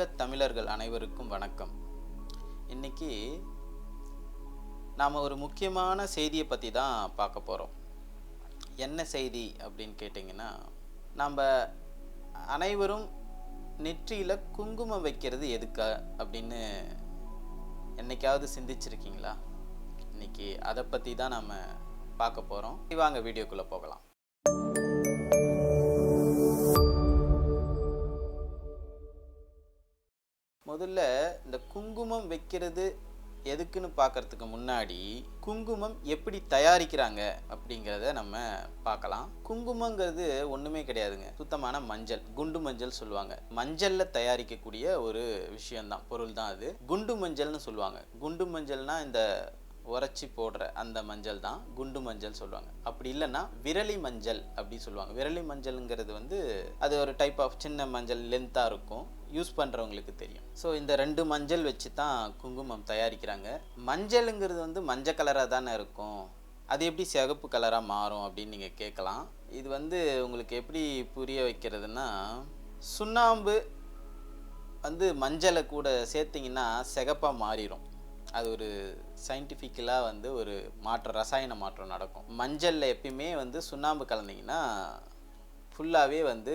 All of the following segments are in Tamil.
உலகத் தமிழர்கள் அனைவருக்கும் வணக்கம். இன்னைக்கு நாம் ஒரு முக்கியமான செய்தியை பற்றி தான் பார்க்க போகிறோம் என்ன செய்தி அப்படின்னு கேட்டிங்கன்னா நம்ம அனைவரும் நெற்றியில் குங்குமம் வைக்கிறது எதுக்கா அப்படின்னு என்னைக்காவது சிந்திச்சிருக்கீங்களா? இன்னைக்கு அதை பற்றி தான் நம்ம பார்க்க போகிறோம் வாங்க வீடியோக்குள்ளே போகலாம். முதல்ல இந்த குங்குமம் வைக்கிறது எதுக்குன்னு பார்க்கறதுக்கு முன்னாடி குங்குமம் எப்படி தயாரிக்கிறாங்க அப்படிங்கிறத நம்ம பார்க்கலாம். குங்குமங்கிறது ஒன்றுமே கிடையாதுங்க. சுத்தமான மஞ்சள் குண்டு மஞ்சள் சொல்லுவாங்க. மஞ்சளில் தயாரிக்கக்கூடிய ஒரு விஷயந்தான் பொருள் தான் அது. குண்டு மஞ்சள்னு சொல்லுவாங்க. குண்டு மஞ்சள்னா இந்த உரைச்சி போடுற அந்த மஞ்சள் தான் குண்டு மஞ்சள் சொல்லுவாங்க. அப்படி இல்லைன்னா விரலி மஞ்சள் அப்படி சொல்லுவாங்க. விரலி மஞ்சள்ங்கிறது வந்து அது ஒரு டைப் ஆஃப் சின்ன மஞ்சள் லென்த்தாக இருக்கும். யூஸ் பண்ணுறவங்களுக்கு தெரியும். ஸோ இந்த ரெண்டு மஞ்சள் வச்சு தான் குங்குமம் தயாரிக்கிறாங்க. மஞ்சளுங்கிறது வந்து மஞ்சள் கலராக தானே இருக்கும். அது எப்படி சிகப்பு கலராக மாறும் அப்படின்னு நீங்கள் கேட்கலாம். இது வந்து உங்களுக்கு எப்படி புரிய வைக்கிறதுனா சுண்ணாம்பு வந்து மஞ்சளை கூட சேர்த்திங்கன்னா சிகப்பாக மாறிடும் அது ஒரு சயின்டிஃபிக்கலாக வந்து ஒரு மாற்றம் ரசாயன மாற்றம் நடக்கும். மஞ்சளில் எப்பயுமே வந்து சுண்ணாம்பு கலந்தீங்கன்னா ஃபுல்லாகவே வந்து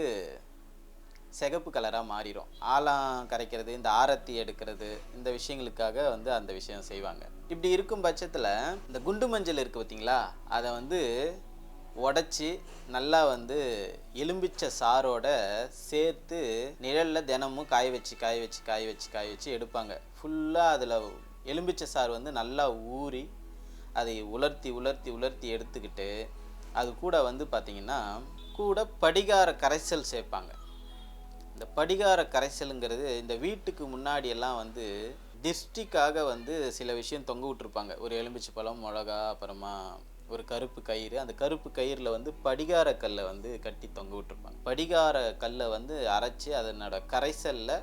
சிகப்பு கலராக மாறிடும் ஆலாம் கரைக்கிறது இந்த ஆரத்தி எடுக்கிறது இந்த விஷயங்களுக்காக வந்து அந்த விஷயம் செய்வாங்க. இப்படி இருக்கும் பட்சத்தில் இந்த குண்டு மஞ்சள் இருக்குது பார்த்தீங்களா அதை வந்து உடச்சி நல்லா வந்து எலும்பிச்ச சாரோட சேர்த்து நிழலில் தினமும் காய வச்சு காய வச்சு காய வச்சு காய வச்சு எடுப்பாங்க. ஃபுல்லாக அதில் எலும்பிச்ச சாறு வந்து நல்லா ஊறி அதை உலர்த்தி உலர்த்தி உலர்த்தி எடுத்துக்கிட்டு அது கூட வந்து பார்த்திங்கன்னா கூட படிகார கரைசல் சேர்ப்பாங்க. இந்த படிகார கரைசலுங்கிறது இந்த வீட்டுக்கு முன்னாடி எல்லாம் வந்து டிஸ்ட்ரிக்காக வந்து சில விஷயம் தொங்க விட்டுருப்பாங்க. ஒரு எலுமிச்சை பழம் மிளகா அப்புறமா ஒரு கருப்பு கயிறு. அந்த கருப்பு கயிறில் வந்து படிகார கல்லை வந்து கட்டி தொங்க விட்டுருப்பாங்க. படிகார கல்லை வந்து அரைச்சி அதனோட கரைசலில்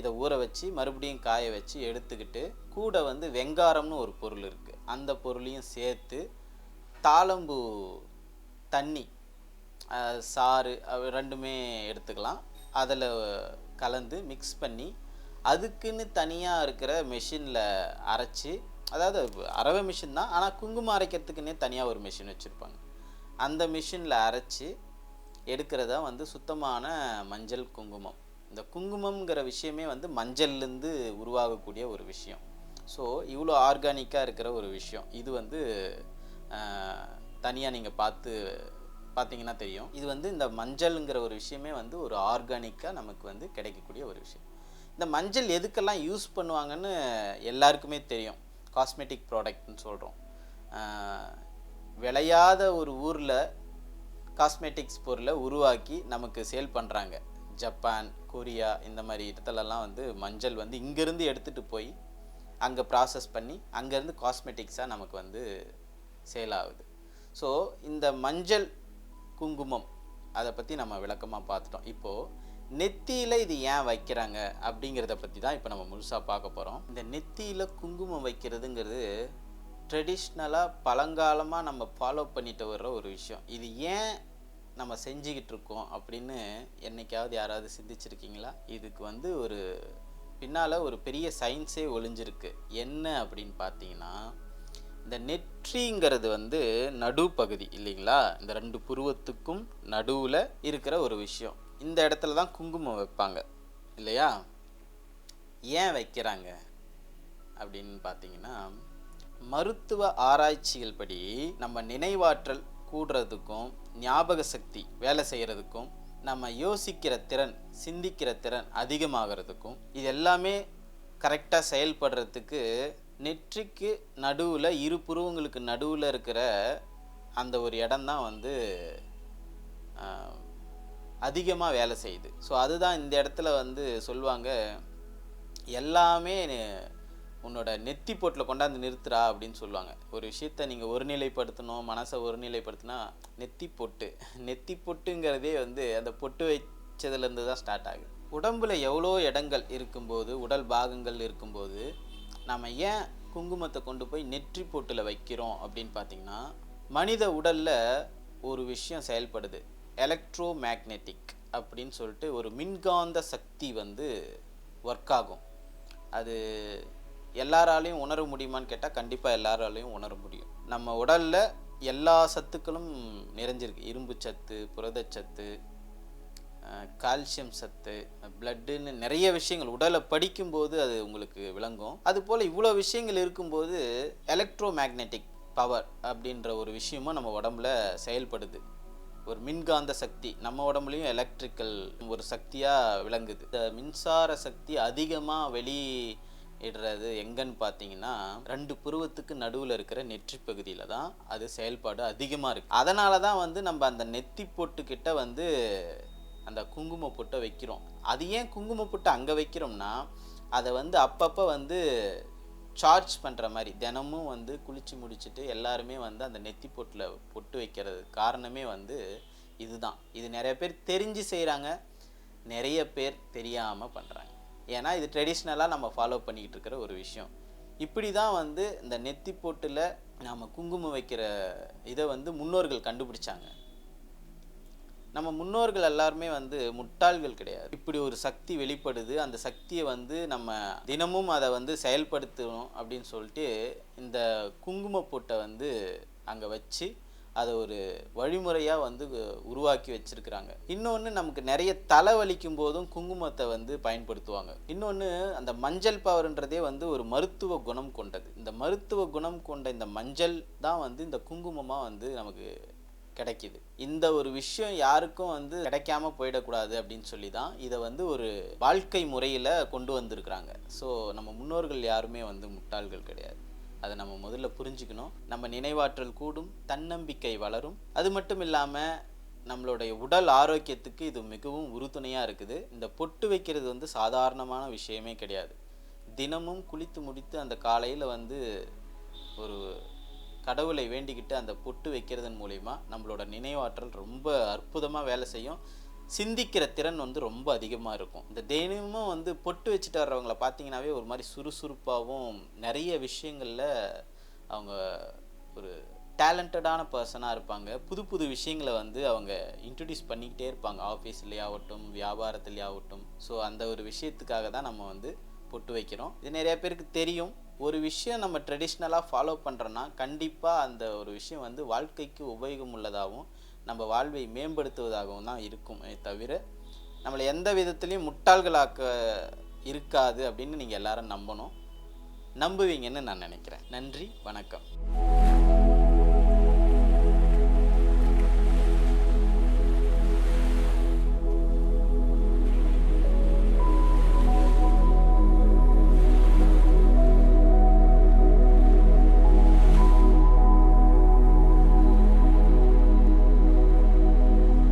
இதை ஊற வச்சு மறுபடியும் காய வச்சு எடுத்துக்கிட்டு கூட வந்து வெங்காரம்னு ஒரு பொருள் இருக்குது அந்த பொருளையும் சேர்த்து தாளம்பூ தண்ணி சாறு ரெண்டுமே எடுத்துக்கலாம். அதில் கலந்து மிக்ஸ் பண்ணி அதுக்குன்னு தனியாக இருக்கிற மெஷினில் அரைச்சி அதாவது அரவை மிஷின் தான் ஆனால் குங்குமம் அரைக்கிறதுக்குன்னே தனியாக ஒரு மிஷின் வச்சுருப்பாங்க. அந்த மிஷினில் அரைச்சி எடுக்கிறதா வந்து சுத்தமான மஞ்சள் குங்குமம். இந்த குங்குமம்ங்கிற விஷயமே வந்து மஞ்சள்லேருந்து உருவாகக்கூடிய ஒரு விஷயம். ஸோ இவ்வளோ ஆர்கானிக்காக இருக்கிற ஒரு விஷயம். இது வந்து தனியாக நீங்கள் பார்த்து பார்த்தீங்கன்னா தெரியும். இது வந்து இந்த மஞ்சள்ங்கிற ஒரு விஷயமே வந்து ஒரு ஆர்கானிக்காக நமக்கு வந்து கிடைக்கக்கூடிய ஒரு விஷயம். இந்த மஞ்சள் எதுக்கெல்லாம் யூஸ் பண்ணுவாங்கன்னு எல்லாருக்குமே தெரியும். காஸ்மெட்டிக் ப்ராடக்ட்னு சொல்கிறோம் விளையாத ஒரு ஊரில் காஸ்மெட்டிக்ஸ் பொருளை உருவாக்கி நமக்கு சேல் பண்ணுறாங்க ஜப்பான் கொரியா இந்த மாதிரி இடத்துலலாம் வந்து மஞ்சள் வந்து இங்கேருந்து எடுத்துகிட்டு போய் அங்கே ப்ராசஸ் பண்ணி அங்கேருந்து காஸ்மெட்டிக்ஸாக நமக்கு வந்து சேல் ஆகுது. ஸோ இந்த மஞ்சள் குங்குமம். அதை பற்றி நம்ம விளக்கமாக பார்த்துட்டோம் இப்போது நெத்தியில் இது ஏன் வைக்கிறாங்க அப்படிங்கிறத பற்றி தான் இப்போ நம்ம முழுசாக பார்க்க போகிறோம் இந்த நெத்தியில் குங்குமம் வைக்கிறதுங்கிறது ட்ரெடிஷ்னலாக பழங்காலமாக நம்ம ஃபாலோ பண்ணிட்டு வர்ற ஒரு விஷயம். இது ஏன் நம்ம செஞ்சுக்கிட்டு இருக்கோம் அப்படின்னு என்றைக்காவது யாராவது சிந்திச்சிருக்கீங்களா? இதுக்கு வந்து ஒரு பின்னால் ஒரு பெரிய சயின்ஸே ஒளிஞ்சிருக்கு. என்ன அப்படின்னு பார்த்தீங்கன்னா இந்த நெற்றிங்கிறது வந்து நடுப்பகுதி இல்லைங்களா? இந்த ரெண்டு புருவத்துக்கும் நடுவில் இருக்கிற ஒரு விஷயம். இந்த இடத்துல தான் குங்குமம் வைப்பாங்க இல்லையா? ஏன் வைக்கிறாங்க அப்படின்னு பார்த்தீங்கன்னா மருத்துவ ஆராய்ச்சிகள் படி நம்ம நினைவாற்றல் கூடுறதுக்கும் ஞாபக சக்தி வேலை செய்கிறதுக்கும் நம்ம யோசிக்கிற திறன் சிந்திக்கிற திறன் அதிகமாகிறதுக்கும் இது எல்லாமே கரெக்டாக செயல்படுறதுக்கு நெற்றிக்கு நடுவில் இரு புருவங்களுக்கு நடுவில் இருக்கிற அந்த ஒரு இடம்தான் வந்து அதிகமாக வேலை செய்யுது. ஸோ அதுதான் இந்த இடத்துல வந்து சொல்லுவாங்க எல்லாமே உன்னோட நெத்தி போட்டில் கொண்டாந்து நிறுத்துறா அப்படின்னு சொல்லுவாங்க. ஒரு விஷயத்த நீங்கள் ஒருநிலைப்படுத்தணும் மனசை ஒருநிலைப்படுத்தினா நெத்தி பொட்டு. நெத்தி பொட்டுங்கிறதே வந்து அந்த பொட்டு வச்சதுலேருந்து தான் ஸ்டார்ட் ஆகுது. உடம்புல எவ்வளோ இடங்கள் இருக்கும்போது உடல் பாகங்கள் இருக்கும்போது நம்ம ஏன் குங்குமத்தை கொண்டு போய் நெற்றி பொட்டில் வைக்கிறோம் அப்படின்னு பார்த்தீங்கன்னா மனித உடலில் ஒரு விஷயம் செயல்படுது. எலக்ட்ரோ மேக்னெட்டிக் அப்படின்னு சொல்லிட்டு ஒரு மின்காந்த சக்தி வந்து ஒர்க் ஆகும். அது எல்லாராலையும் உணர முடியுமான்னு கேட்டால் கண்டிப்பாக எல்லாராலையும் உணர முடியும். நம்ம உடலில் எல்லா சத்துக்களும் நிறைஞ்சிருக்கு. இரும்பு சத்து புரதச்சத்து கால்சியம் சத்து பிளட்டுன்னு நிறைய விஷயங்கள். உடலை படிக்கும்போது அது உங்களுக்கு விளங்கும். அதுபோல் இவ்வளோ விஷயங்கள் இருக்கும்போது எலக்ட்ரோ மேக்னெட்டிக் பவர் அப்படின்ற ஒரு விஷயமும் நம்ம உடம்புல செயல்படுது. ஒரு மின்காந்த சக்தி நம்ம உடம்புலையும் எலக்ட்ரிக்கல் ஒரு சக்தியாக விளங்குது. இந்த மின்சார சக்தி அதிகமாக வெளியிடுறது எங்கன்னு பார்த்தீங்கன்னா ரெண்டு புருவத்துக்கு நடுவில் இருக்கிற நெற்றி பகுதியில் தான் அது செயல்பாடு அதிகமாக இருக்குது அதனால தான் வந்து நம்ம அந்த நெத்தி பொட்டுக்கிட்ட வந்து அந்த குங்கும பொட்டை வைக்கிறோம். அது ஏன் குங்கும பொட்டை அங்கே வைக்கிறோம்னா அதை வந்து அப்பப்போ வந்து சார்ஜ் பண்ணுற மாதிரி தினமும் வந்து குளித்து முடிச்சுட்டு எல்லாருமே வந்து அந்த நெத்தி பொட்டில் பொட்டு வைக்கிறது காரணமே வந்து இதுதான். இது நிறைய பேர் தெரிஞ்சு செய்கிறாங்க நிறைய பேர் தெரியாமல் பண்ணுறாங்க ஏன்னா இது ட்ரெடிஷ்னலாக நம்ம ஃபாலோ பண்ணிக்கிட்டு இருக்கிற ஒரு விஷயம். இப்படி தான் வந்து இந்த நெத்தி பொட்டில் நாம் குங்குமம் வைக்கிற இதை வந்து முன்னோர்கள் கண்டுபிடிச்சாங்க. நம்ம முன்னோர்கள் எல்லாருமே வந்து முட்டாள்கள் கிடையாது. இப்படி ஒரு சக்தி வெளிப்படுது. அந்த சக்தியை வந்து நம்ம தினமும் அதை வந்து செயல்படுத்தணும் அப்படின்னு சொல்லிட்டு இந்த குங்கும பொட்டை வந்து அங்கே வச்சு அதை ஒரு வழிமுறையாக வந்து உருவாக்கி வச்சிருக்கிறாங்க. இன்னொன்று நமக்கு நிறைய தலை வலிக்கும் போதும் குங்குமத்தை வந்து பயன்படுத்துவாங்க. இன்னொன்று அந்த மஞ்சள் பவர்ன்றதே வந்து ஒரு மருத்துவ குணம் கொண்டது. இந்த மருத்துவ குணம் கொண்ட இந்த மஞ்சள் தான் வந்து இந்த குங்குமமாக வந்து நமக்கு கிடைக்குது. இந்த ஒரு விஷயம் யாருக்கும் வந்து கிடைக்காம போயிடக்கூடாது அப்படின்னு சொல்லி தான் இதை வந்து ஒரு வாழ்க்கை முறையில் கொண்டு வந்திருக்கிறாங்க. ஸோ நம்ம முன்னோர்கள் யாருமே வந்து முட்டாள்கள் கிடையாது. அதை நம்ம முதல்ல புரிஞ்சுக்கணும். நம்ம நினைவாற்றல் கூடும் தன்னம்பிக்கை வளரும். அது மட்டும் இல்லாமல் நம்மளுடைய உடல் ஆரோக்கியத்துக்கு இது மிகவும் உறுதுணையாக இருக்குது. இந்த பொட்டு வைக்கிறது வந்து சாதாரணமான விஷயமே கிடையாது. தினமும் குளித்து முடித்து அந்த காலையில் வந்து ஒரு கடவுளை வேண்டிக்கிட்டு அந்த பொட்டு வைக்கிறதன் மூலிமா நம்மளோட நினைவாற்றல் ரொம்ப அற்புதமாக வேலை செய்யும். சிந்திக்கிற திறன் வந்து ரொம்ப அதிகமாக இருக்கும். இந்த தினமும் வந்து பொட்டு வச்சுட்டு வர்றவங்கள பார்த்தீங்கன்னாவே ஒரு மாதிரி சுறுசுறுப்பாகவும் நிறைய விஷயங்களில் அவங்க ஒரு டேலண்டடான பர்சனாக இருப்பாங்க. புது புது விஷயங்களை வந்து அவங்க இன்ட்ரடியூஸ் பண்ணிக்கிட்டே இருப்பாங்க. ஆஃபீஸ்லேயே ஆகட்டும் வியாபாரத்துலேயே ஆகட்டும். ஸோ அந்த ஒரு விஷயத்துக்காக தான் நம்ம வந்து பொட்டு வைக்கிறோம். இது நிறைய பேருக்கு தெரியும். ஒரு விஷயம் நம்ம ட்ரெடிஷ்னலாக ஃபாலோ பண்ணுறோன்னா கண்டிப்பாக அந்த ஒரு விஷயம் வந்து வாழ்க்கைக்கு உபயோகம் உள்ளதாகவும் நம்ம வாழ்வை மேம்படுத்துவதாகவும் தான் இருக்கும் தவிர நம்மளை எந்த விதத்துலேயும் முட்டாள்களாக்க இருக்காது அப்படின்னு நீங்கள் எல்லாரும் நம்பணும். நம்புவீங்கன்னு நான் நினைக்கிறேன். நன்றி வணக்கம்.